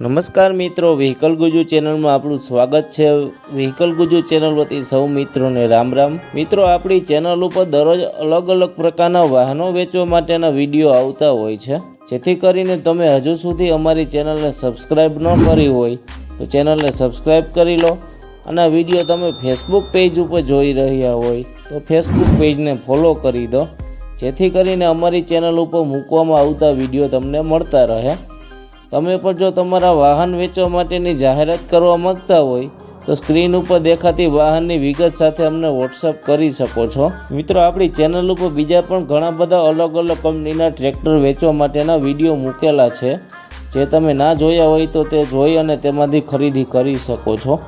નમસ્કાર મિત્રો વ્હીકલ ગુજુ ચેનલમાં આપણું સ્વાગત છે. વ્હીકલ ગુજુ ચેનલ વતી સૌ મિત્રોને રામ રામ. મિત્રો, આપણી ચેનલ ઉપર દરરોજ અલગ અલગ પ્રકારના વાહનો વેચવા માટેના વીડિયો આવતા હોય છે. જેથી કરીને તમે હજુ સુધી અમારી ચેનલને સબસ્ક્રાઈબ ન કરી હોય, તો ચેનલને સબસ્ક્રાઈબ કરી લો. અને વીડિયો તમે ફેસબુક પેજ ઉપર જોઈ રહ્યા હોય, તો ફેસબુક પેજને ફોલો કરી દો. જેથી કરીને અમારી ચેનલ ઉપર મૂકવામાં આવતા વીડિયો તમને મળતા રહે. તમે પણ જો તમારા વાહન વેચવા માટેની જાહેરાત કરવા માંગતા હોય, તો સ્ક્રીન ઉપર દેખાતી વાહનની વિગત સાથે અમને વોટ્સઅપ કરી શકો છો. મિત્રો, આપણી ચેનલ ઉપર બીજા પણ ઘણા બધા અલગ અલગ કંપનીના ટ્રેક્ટર વેચવા માટેના વીડિયો મૂકેલા છે. જે તમે ના જોયા હોય તો તે જોઈ અને તેમાંથી ખરીદી કરી શકો છો.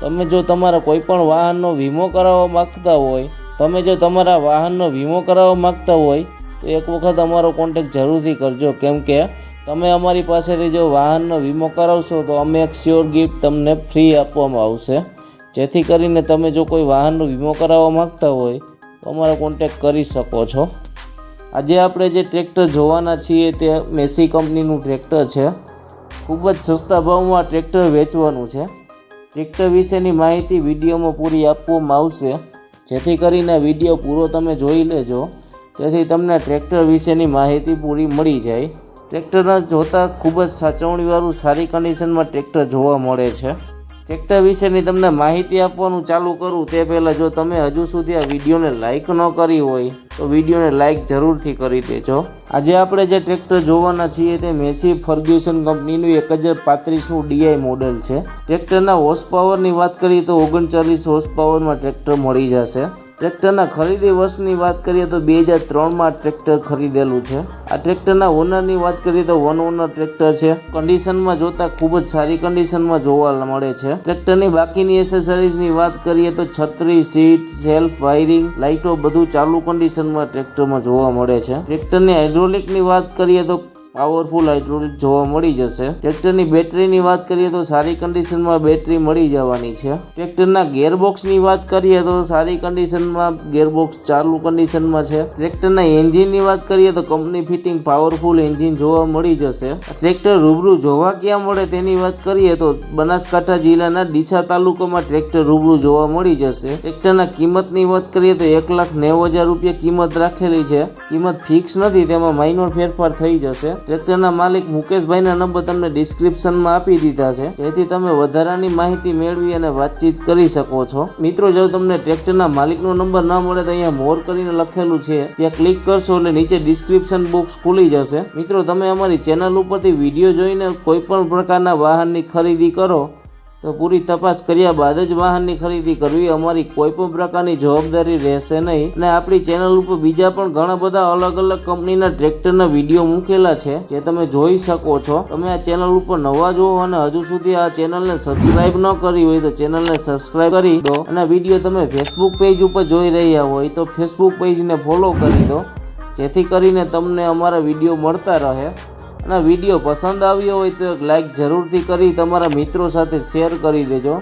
તમે જો તમારા કોઈપણ વાહનનો વીમો કરાવવા માંગતા હોય, તમે જો તમારા વાહનનો વીમો કરાવવા માંગતા હોય તો એક વખત અમારો કોન્ટેક જરૂરથી કરજો. કેમ કે તમે અમારી પાસેથી જો વાહનનો વીમો કરાવશો, તો અમે એક શ્યોર ગિફ્ટ તમને ફ્રી આપવામાં આવશે. જેથી કરીને તમે જો કોઈ વાહનનો વીમો કરાવવા માંગતા હોય, તો અમારો કોન્ટેક કરી શકો છો. આજે આપણે જે ટ્રેક્ટર જોવાના છીએ, તે મેસી કંપનીનું ટ્રેક્ટર છે. ખૂબ જ સસ્તા ભાવમાં ટ્રેક્ટર વેચવાનું છે. ટ્રેક્ટર વિશેની માહિતી વિડીયોમાં પૂરી આપવામાં આવશે. જેથી કરીને વીડિયો પૂરો તમે જોઈ લેજો. તેથી તમને ટ્રેક્ટર વિશેની માહિતી પૂરી મળી જાય. ટ્રેક્ટરના જોતાં ખૂબ જ સાચવણીવાળું સારી કન્ડિશનમાં ટ્રેક્ટર જોવા મળે છે. ટ્રેક્ટર વિશેની તમને માહિતી આપવાનું ચાલુ કરું તે પહેલાં જો તમે હજુ સુધી આ વિડીયોને લાઇક ન કરી હોય તો વિડીયોને લાઇક જરૂરથી કરી દેજો. આજે આપણે જે ટ્રેક્ટર જોવાના છીએ તે મેસી ફર્ગ્યુસન કંપનીનું એક હજાર પાંત્રીસનું ડીઆઈ મોડલ છે. ટ્રેક્ટરના હોર્સ પાવરની વાત કરીએ તો ઓગણચાલીસ હોર્સ પાવરમાં ટ્રેક્ટર મળી જશે. ટ્રેક્ટરના ખરીદી વર્ષની વાત કરીએ તો બે હજાર ત્રણમાં ટ્રેક્ટર ખરીદેલું છે. આ ટ્રેક્ટરના ઓનરની વાત કરીએ તો વન ઓનર ટ્રેક્ટર છે. કન્ડિશનમાં જોતા ખૂબ જ સારી કન્ડિશનમાં જોવા મળે છે. ટ્રેક્ટરની બાકીની એસેસરીઝની વાત કરીએ તો છત્રી સીટ સેલ્ફ વાયરિંગ લાઇટો બધું ચાલુ કન્ડિશનમાં ટ્રેક્ટરમાં જોવા મળે છે. ટ્રેક્ટરની હાઇડ્રોલિકની વાત કરીએ તો પાવરફુલ હાઇડ્રોલિક જોવા મળી જશે. ટ્રેક્ટરની બેટરીની વાત કરીએ તો સારી કન્ડિશનમાં બેટરી મળી જવાની છે. ટ્રેક્ટરના ગેરબોક્સની વાત કરીએ તો સારી કન્ડિશનમાં ગેરબોક્સ ચાલુ કન્ડિશનમાં છે. ટ્રેક્ટરના એન્જિનની વાત કરીએ તો કંપની ફિટિંગ પાવરફુલ એન્જિન જોવા મળી જશે. ટ્રેક્ટર રૂબરૂ જોવા ક્યાં મળે તેની વાત કરીએ તો બનાસકાંઠા જિલ્લાના ડીસા તાલુકામાં ટ્રેક્ટર રૂબરૂ જોવા મળી જશે. ટ્રેક્ટરના કિંમતની વાત કરીએ તો એક લાખ નેવું હજાર રૂપિયા કિંમત રાખેલી છે. કિંમત ફિક્સ નથી, તેમાં માઇનોર ફેરફાર થઈ જશે. ટ્રેક્ટરના માલિક મુકેશભાઈના નંબર તમને ડિસ્ક્રિપ્શનમાં આપી દીધા છે. જેથી તમે વધારાની માહિતી મેળવી અને વાતચીત કરી શકો છો. મિત્રો, જો તમને ટ્રેક્ટરના માલિકનો નંબર ન મળે તો અહીંયા મોર કરીને લખેલું છે. ત્યાં ક્લિક કરશો એટલે નીચે ડિસ્ક્રિપ્શન બોક્સ ખુલી જશે. મિત્રો, તમે અમારી ચેનલ ઉપરથી વીડિયો જોઈને કોઈ પણ પ્રકારના વાહનની ખરીદી કરો. તો પૂરી તપાસ કર્યા બાદ જ વાહનની ખરીદી કરવી અમારી કોઈ પણ પ્રકારની જવાબદારી રહેશે નહીં. અને આપણી ચેનલ ઉપર બીજા પણ ઘણા બધા અલગ અલગ કંપનીના ટ્રેક્ટરના વીડિયો મૂકેલા છે, જે તમે જોઈ શકો છો. તમે આ ચેનલ ઉપર નવા જુઓ અને હજુ સુધી આ ચેનલને સબસ્ક્રાઇબ ન કરી હોય તો ચેનલને સબસ્ક્રાઇબ કરી દો. અને વીડિયો તમે ફેસબુક પેજ ઉપર જોઈ રહ્યા હોય તો ફેસબુક પેજને ફોલો કરી દો, જેથી કરીને તમને અમારા વીડિયો મળતા રહે. અને વીડિયો પસંદ આવ્યો હોય તો લાઇક જરૂરથી કરી, તમારા મિત્રો સાથે શેર કરી દેજો.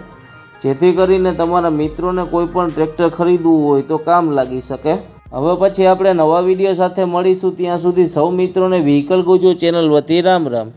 જેથી કરીને તમારા મિત્રોને કોઈ પણ ટ્રેક્ટર ખરીદવું હોય તો કામ લાગી શકે. હવે પછી આપણે નવા વીડિયો સાથે મળીશું. ત્યાં સુધી સૌ મિત્રોને વ્હીકલ ગુજો ચેનલ વતી રામ રામ.